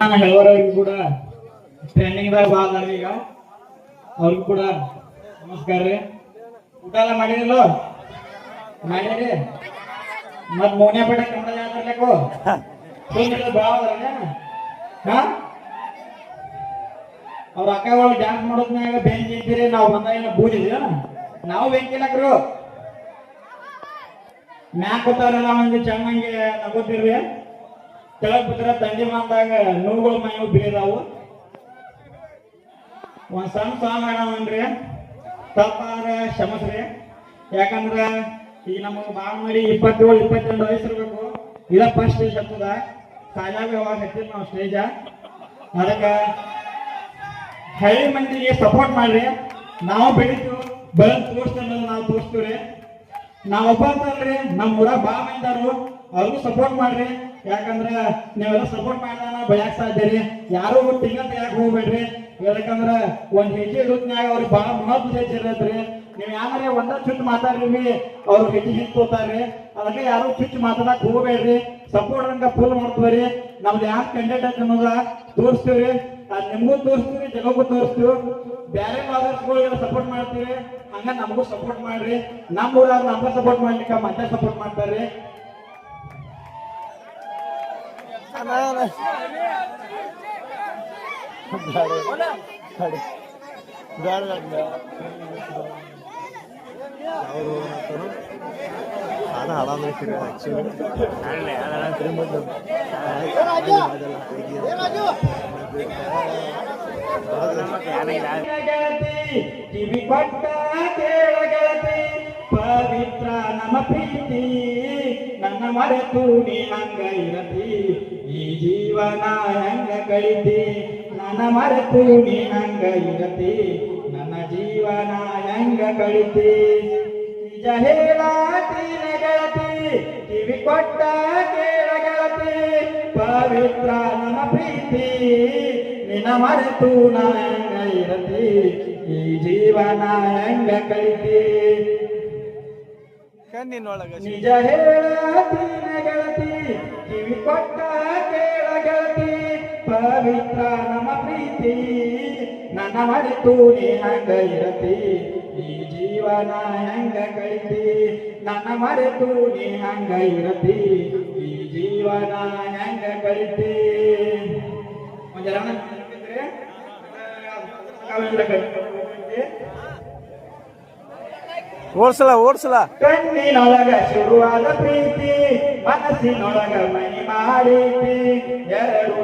ನಾನು ಹೇಳೋರವ್ರಿಗೂ ಕೂಡ ಟ್ರೈನಿಂಗ್ದಾಗ ಅದಾರ ಈಗ ಅವ್ರಿಗೂ ಕೂಡ ನಮಸ್ಕಾರ ರೀ. ಊಟ ಎಲ್ಲ ಮಾಡಿರಲ್ಲ ಮಾಡಿರಿ ಮತ್ ಮೋನ್ಯಾ ಪೇಟೆ ಕನ್ನಡ ಅದಾರ ಹಾ. ಅವ್ರ ಅಕ್ಕಗಳು ಡ್ಯಾನ್ಸ್ ಮಾಡೋದ್ನಾಗ ಬೆಂಕಿ ಇದ್ದೀರಿ ನಾವು ಬಂದಾಗ ಬೂದಿದ್ದೀರ ನಾವು ಬೆಂಕಿ ಇಲ್ಲಕ್ರು ಮ್ಯಾಕ್ ಕೂತಾರಲ್ಲ ಒಂದು ಚಂದಂಗೆ ನಗೋತಿರ್ರಿ. ಕೆಳಗ್ ಬಿದ್ರ ತಂಡಿ ಮಾತಾಗ ನೋವುಗಳು ಮೈವು ಬೀಳದಾವು. ಒಂದ್ ಸಣ್ಣ ಸಾಂಗ್ ಆಡವನ್ರಿ ತಪ್ಪಾರ ಕ್ಷಮಸ್ರಿ. ಯಾಕಂದ್ರ ಈಗ ನಮಗೆ ಬಾಳ ಮಾಡಿ ಇಪ್ಪತ್ತೇಳು, ಇಪ್ಪತ್ತೆಂಟು ವಯಸ್ಸಿರ್ಬೇಕು ಇದ ಫಸ್ಟ್ ಸ್ಟೇಜ್ ಹತ್ತದ ಸಾಲಾಗ ಯಾವಾಗ ಹತ್ತಿದ್ ನಾವು ಸ್ಟೇಜ ಅದಕ್ಕ ಹಳ್ಳಿ ಮಂದಿಗೆ ಸಪೋರ್ಟ್ ಮಾಡ್ರಿ. ನಾವು ಬೆಳಿತು ಬೆಳೆದ್ ತೋರಿಸ್ತೇವೆ ನಾವು ತೋರಿಸ್ತೀವ್ರಿ. ನಾವು ಒಬ್ಬ ನಮ್ಮ ಊರಾಗ ಬಾ ಮಂದಾರು ಅವ್ರಿಗೂ ಸಪೋರ್ಟ್ ಮಾಡ್ರಿ. ಯಾಕಂದ್ರೆ ನೀವೆಲ್ಲ ಸಪೋರ್ಟ್ ಮಾಡಿದಾಗ ಬೆಳ್ಯಾಕ ಸಾಧ್ಯ ರೀ. ಯಾರು ತಿಂಗಳ ಯಾಕೆ ಹೋಗ್ಬೇಡ್ರಿ. ಯಾಕಂದ್ರ ಒಂದ್ ಹೆಜ್ಜೆ ಇರೋದ್ನಾಗ ಅವ್ರಿಗೆ ಬಹಳ ಮಹತ್ವ ಇರತ್ರಿ ನೀವ್ ಯಾರೇ ಒಂದ ಚುಚ್ಚು ಮಾತಾಡ್ರಿ ಅವ್ರು ಹೆಚ್ಚಿಗೆ ಹಿಂತೋತಾರ್ರಿ ಅದಕ್ಕೆ ಯಾರು ಚುಚ್ಚು ಮಾತಾಡಕ್ ಹೋಗ್ಬೇಡ್ರಿ. ಸಪೋರ್ಟ್ ರಂಗ ಫುಲ್ ಮಾಡ್ತೀವ್ರಿ ನಮ್ದು ಯಾವ ಕ್ಯಾಂಡಿಡೇಟ್ ಐತೆ ಅನ್ನೋದ ತೋರಿಸ್ತೀವ್ರಿ ಅದ್ ನಿಮ್ಗೂ ತೋರಿಸ್ತೀವಿ ಜಗಕ್ಕೂ ತೋರಿಸ್ತೀವಿ. ಬ್ಯಾರೆ ಫಾದರ್ಸ್ಗಳಿಗೆಲ್ಲ ಸಪೋರ್ಟ್ ಮಾಡ್ತೀವಿ ಹಂಗ ನಮಗೂ ಸಪೋರ್ಟ್ ಮಾಡ್ರಿ. ನಮ್ಮ ಊರಾಗ ನಮ್ಗೆ ಸಪೋರ್ಟ್ ಮಾಡ್ಲಿಕ್ಕೆ ಮತ್ತೆ ಸಪೋರ್ಟ್ ಮಾಡ್ತಾರ್ರಿ ಅದು ಹಾಡಂದ್ರೆ ಗೆಳತಿ ಕಿವಿ ಕೊಟ್ಟ ಕೇಳ ಗೆಳತಿ ಪವಿತ್ರ ನಮ್ಮ ಪ್ರೀತಿ ನನ್ನ ಮರೆತು ನೀ ಇರತಿ ಜೀವನ ಹೆಂಗ ಕಳಿತಿ ನನ್ನ ಮರೆತು ನೀ ಹಂಗ ಇರತಿ ನನ್ನ ಜೀವನ ಹೆಂಗ ಕಳಿತಿ ನಿಜ ಹೇಳಾತೀನ ಗೆಳತಿ ಕಿವಿ ಕೊಟ್ಟ ಕೇಳ ಗೆಳತಿ ಪವಿತ್ರ ನನ್ನ ಪ್ರೀತಿ. ನಿನ್ನ ಮರೆತು ನಾ ಹೆಂಗ ಇರತಿ ಈ ಜೀವನ ಹೆಂಗ ಕಳಿತಿ ನಿಜ ಹೇಳತೀನ ಪವಿತ್ರ ನಮ್ಮ ಪ್ರೀತಿ. ನನ್ನ ಮರೆತು ನೀ ಹಂಗ ಇರತಿ. ಈ ಜೀವನ ಹೆಂಗ ಕಳಿತಿ? ನನ್ನ ಮರೆತು ನೀ ಹಂಗ ಇರತಿ. ಈ ಜೀವನ ಹೆಂಗ ಕಳಿತಿ? ಓಡಿಸಲ ಓಡಿಸಲ. ಕಣ್ಣಿನೊಳಗ ಶುರುವಾದ ಪ್ರೀತಿ ಮನಸ್ಸಿನೊಳಗ ಮೈ ಮಾಡೀತಿ ಎರಡು